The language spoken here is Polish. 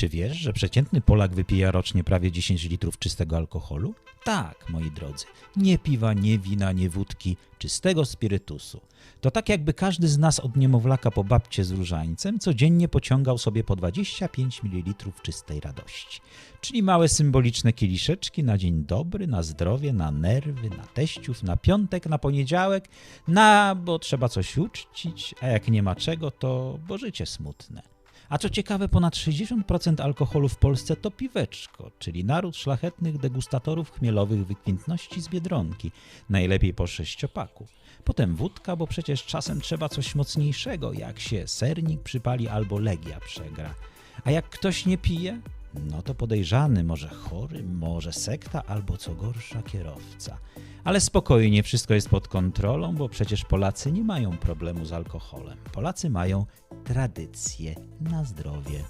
Czy wiesz, że przeciętny Polak wypija rocznie prawie 10 litrów czystego alkoholu? Tak, moi drodzy. Nie piwa, nie wina, nie wódki, czystego spirytusu. To tak jakby każdy z nas od niemowlaka po babcie z różańcem codziennie pociągał sobie po 25 ml czystej radości. Czyli małe symboliczne kieliszeczki na dzień dobry, na zdrowie, na nerwy, na teściów, na piątek, na poniedziałek, na bo trzeba coś uczcić, a jak nie ma czego, to bo życie smutne. A co ciekawe, ponad 60% alkoholu w Polsce to piweczko, czyli naród szlachetnych degustatorów chmielowych wykwintności z Biedronki, najlepiej po sześciopaku. Potem wódka, bo przecież czasem trzeba coś mocniejszego, jak się sernik przypali albo legia przegra. A jak ktoś nie pije, no to podejrzany, może chory, może sekta, albo co gorsza kierowca. Ale spokojnie, wszystko jest pod kontrolą, bo przecież Polacy nie mają problemu z alkoholem. Polacy mają tradycję na zdrowie.